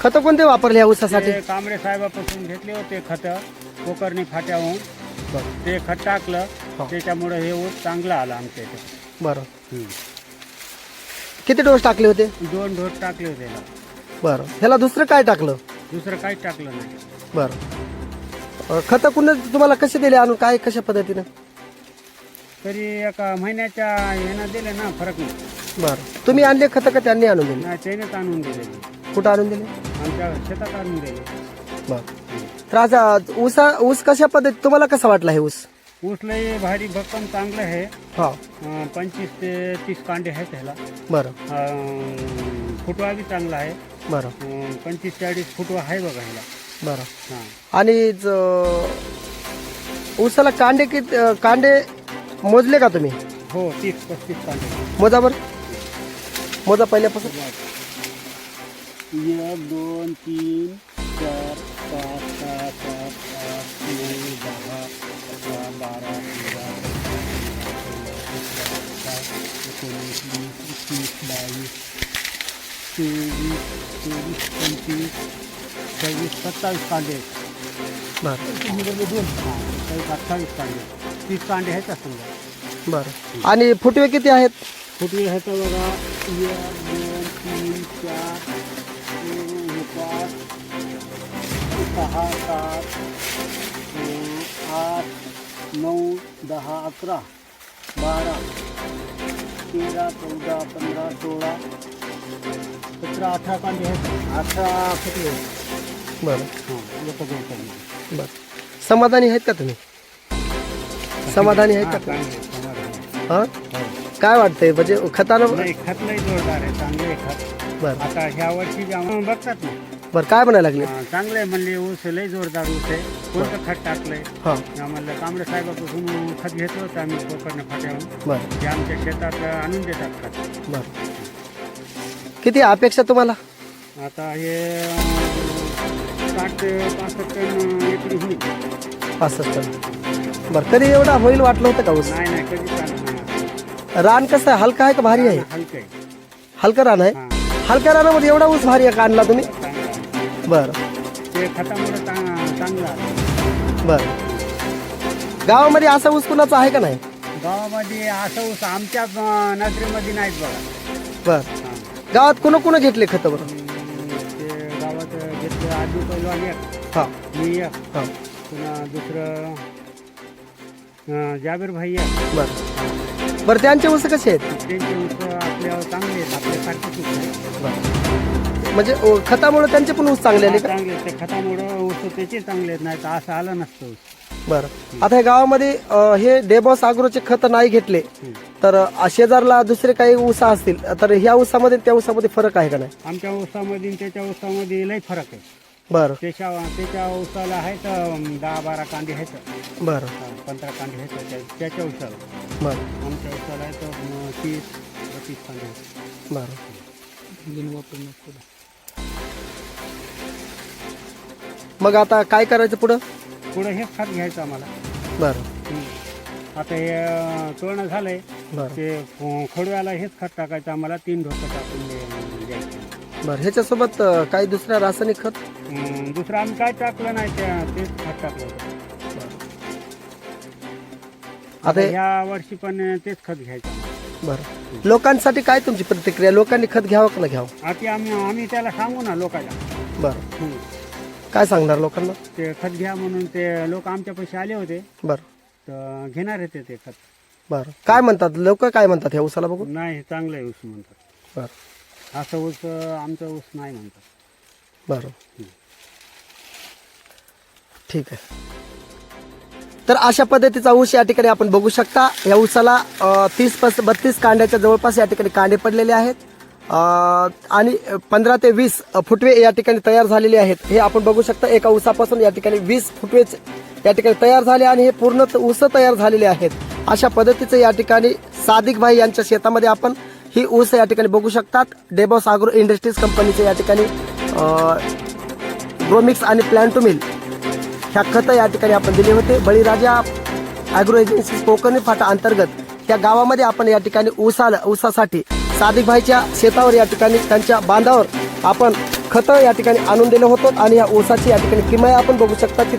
खतं कोणते वापरले या ऊसासाठी? ते कांबळे साहेबापासून घेतले होते खत कोकरणी फाट्याहून. ते खत टाकलं हो. त्याच्यामुळे हे ऊस चांगलं आलं आमच्या इथे. बरं. किती डोस टाकले होते? दोन ढोस टाकले होते ना बरं. ह्याला दुसरं काय टाकलं? दुसरं काहीच टाकलं नाही. बरं. खतं कुणा तुम्हाला कसे दिले आणून काय कशा पद्धतीनं? तरी एका महिन्याच्या ह्यानं दिले ना फरक नाही. बरं. तुम्ही आणले खतं का त्यांनी आणून दिले? नाही त्यानेच आणून दिले कुठं आणून दिले? आमच्या शेतात आणून दिले. बरं. तर आज ऊसा ऊस कशा पद्धती तुम्हाला कसा वाटला हे ऊस? ऊस लई भारी भक्कम चांगलं आहे. हा. अं, पंचवीस ते तीस कांडे आहेत ह्याला. बरं. अं, फुटवा बी चांगला आहे. बरं. अं, पंचवीस चाळीस फुटवा आहे बघा ह्याला. बरं. हां. आणि ज- ऊसाला कांडे किती कांडे मोजले का तुम्ही? हो तीस पस्तीस कांडे. मोजा बरं. मोजा पहिल्यापासून. एक दोन तीन चार पाच सहा सात आठ नऊ दहा अकरा बारा तेरा एकोणीस वीस एकवीस बावीस तेवीस चोवीस पंचवीस सव्वीस सत्तावीस कांडे. बरं. दोन. सत्तावीस अठ्ठावीस कांडे. तीस कांडे आहेत का समजा बरं. आणि फुटवे किती आहेत? फुटवे आहेत बघा. एक दोन तीन चार तीन, पाच सहा सात अं, आठ नऊ दहा अकरा बारा तेरा चौदा पंधरा सोळा सतरा अठरा कांदे आहेत अठरा फुटवे आहेत. बरं हां एक दोन कांदे. बरं समाधानी आहेत का तुम्ही समाधानी आहेत हां, का चांगले आहेत, समाधान आहे. हा हो. काय वाटतंय म्हणजे खतानं नाही खत लई जोरदार आहे चांगले आहे खत बरं. आता ह्या वर्षी जे आम्हाला बघतात ना बरं काय म्हणायला लागले? हा, चांगलं आहे म्हणले ऊस लय जोरदार ऊस आहे. कोणतं खत टाकलंय? हा. आम्हाला कांबळे साहेबापासून खत घेतलं होतं आम्ही कोकर्ण फाट्याहून बरं. ते आमच्या शेतात आणून देतात खत. बरं. किती अपेक्षा तुम्हाला? आता हे अं, साठ ते पासष्ट टन एकरी होईल. पासष्ट टन. बरं कधी एवढा होईल वाटलं होतं का ऊस? नाही नाही कधी चालत नाही. रान कसं आहे? हलका आहे का भारी आहे? हलकं आहे. हलकं रान आहे? हां. हलक्या रानामध्ये एवढा ऊस भारी आहे का आणला तुम्ही. बरं. ते खतामुळे चांगलं बरं. गावामध्ये असा ऊस कुणाचा आहे का नाही? गावामध्ये असं ऊस आमच्या अं, नजरेमध्ये नाहीत बघा. बरं. हां. गावात कुणा कुणा घेतले खतं बरं? ते गावात घेतलं एक. हां. मी एक. हां. पुन्हा दुसरं अं, जाबीर भाई एक. बरं. बरं त्यांचे ऊस कसे आहेत? त्यांचे ऊस आपल्या चांगले आहेत आपल्यासारखेच ऊस आहेत. बरं म्हणजे खतामुळे त्यांचे पण ऊस चांगले आले का? चांगले आहेत. ते खतामुळं ऊस त्याचे चांगले आहेत नाही तर असं आलं नसतं ऊस. बरं. आता हे गावामध्ये अ, हे डेबॉस आग्रोचे खत नाही घेतले. तर अ, शेजारला दुसरे काही ऊसा असतील तर ह्या ऊसामध्ये त्या ऊसामध्ये फरक आहे का नाही? आमच्या ऊसामध्ये आणि त्याच्या ऊसामध्ये लई फरक आहे. बरं. त्याच्या त्याच्या ऊसाला आहेत अं, दहा बारा कांदे आहेत. बरं. हा, पंधरा कांदे आहेत त्या- त्याच्या ऊसाला बरं. आमच्या ऊसाला आहेत अं, तीस बत्तीस कांदे आहेत. बरं. मग आता काय करायचं पुढं? पुढं हेच खत घ्यायचं आम्हाला. बरं. हं. आता हे अं, तोडणं झालंय. बरं. ते ख- खडव्याला हेच खत टाकायचं आम्हाला. तीन ढोकं टाकून दे- द्यायचं. बरं ह्याच्यासोबत अ, काही दुसऱ्या रासायनिक खत? अं, दुसरं आम्ही काय टाकलं नाही त्या तेच खत टाकलं. आता हे- ह्या वर्षी पण तेच खत घ्यायचं. बरं. लोकांसाठी काय तुमची प्रतिक्रिया? लोकांनी खत घ्यावं का ना घ्यावं? आता आम्ही आम्ही त्याला सांगू ना लोकांना. बरं. हं. काय सांगणार लोकांना? ते खत घ्या म्हणून ते लोक आमच्या पैसे आले होते. बरं. तर घेणार होते ते खत. बरं. काय म्हणतात? लोक काय म्हणतात ह्या ऊसाला बघून? नाही चांगलं आहे ऊस म्हणतात. बरं. असं ऊस आमचा ऊस नाही म्हणतात. बरं. ठीक आहे. तर अशा पद्धतीचा ऊस या ठिकाणी आपण बघू शकता. या ऊसाला तीस पस बत्तीस कांड्याच्या जवळपास या ठिकाणी कांडे पडलेले आहेत. अ, आणि पंधरा ते वीस फुटवे या ठिकाणी तयार झालेले आहेत. हे आपण बघू शकता एका ऊसापासून या ठिकाणी वीस फुटवेच या ठिकाणी तयार झाले आणि हे पूर्ण ऊस तयार झालेले आहेत. अशा पद्धतीचं या ठिकाणी सादिक भाई यांच्या शेतामध्ये आपण ही ऊस या ठिकाणी बघू शकतात. डेबॉस आग्रो इंडस्ट्रीज कंपनीचे या ठिकाणी ग्रोमिक्स आणि प्लॅन्टोमिल ह्या खतं या ठिकाणी आपण दिले होते. बळीराजा अॅग्रो एजन्सी कोकणी फाटा अंतर्गत या गावामध्ये आपण या ठिकाणी ऊसाला ऊसासाठी सादिक भाईच्या शेतावर या ठिकाणी त्यांच्या बांधावर आपण खतं या ठिकाणी आणून दिलं होतं आणि या ऊसाची या ठिकाणी किमया आपण बघू शकता की